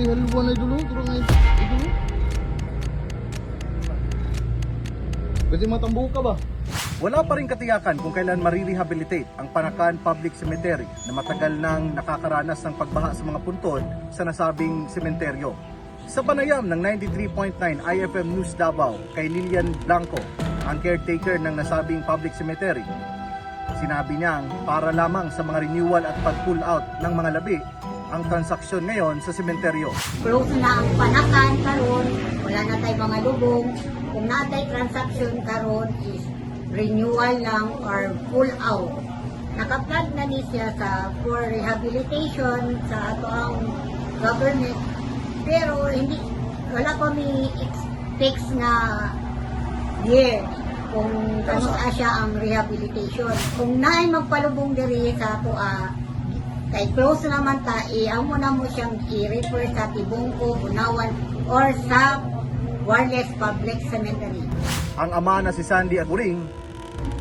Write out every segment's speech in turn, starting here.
gadi haluan na dulu, turun na dulu. Pwede matambu ka ba? Wala pa rin katiyakan kung kailan marirehabilitate ang Panakan Public Cemetery na matagal nang nakakaranas ng pagbaha sa mga puntod sa nasabing sementeryo. Sa panayam ng 93.9 IFM News Davao kay Lilian Blanco, ang caretaker ng nasabing public cemetery, sinabi niyang para lamang sa mga renewal at pag-pull out ng mga labi ang transaksyon ngayon sa sementeryo. close na ang panakan karon wala na tay mga lubong. Kung natay transaction karon is renewal lang or full out. Naka-plug na ni siya sa for rehabilitation sa ato ang government. Pero hindi wala pa mi fix na year kung sa siya ang rehabilitation. Kung naay magpalubong diri sa ato ah, kay close naman ta, iyan mo na mo siyang i-refer sa Tibungko, Bunawan, or sa Wireless Public Cemetery. Ang ama na si Sandy Aguring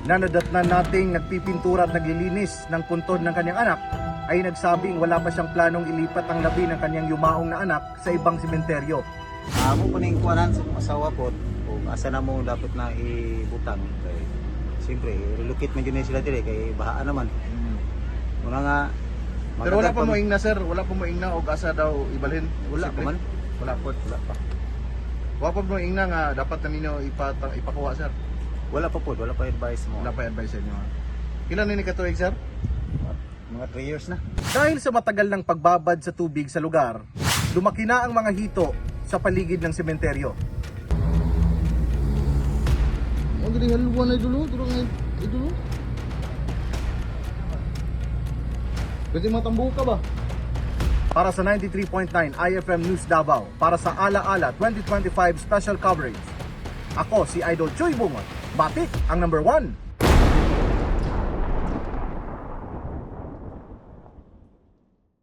na nadatnan nating nagpipintura at naglilinis ng puntod ng kanyang anak ay nagsabing wala pa siyang planong ilipat ang labi ng kanyang yumaong na anak sa ibang sementeryo. Amo po ning kuanan sa mga asawa po kung asa na mo dapat na ibutang kay siyempre relocate man gyud sila dire kay baha naman. Muna nga Pero wala pa mo ing na sir, wala pa mo ing na og asa daw ibalhin. wala pa man. Wala po, wala pa. Wala pa mo ing na nga dapat na ninyo ipata, ipakuha sir. Wala pa po, wala pa advice mo. Wala pa advice sa inyo. ha? Ilan ni katuig sir? Mga 3 years na. Dahil sa matagal ng pagbabad sa tubig sa lugar, lumaki na ang mga hito sa paligid ng sementeryo. Ang gadi haluan na dulu, turun na dulu. Pwede matambu ka ba? Para sa 93.9 IFM News Davao, para sa Ala Ala 2025 special coverage. Ako si Idol Joy Bungot, batik ang number 1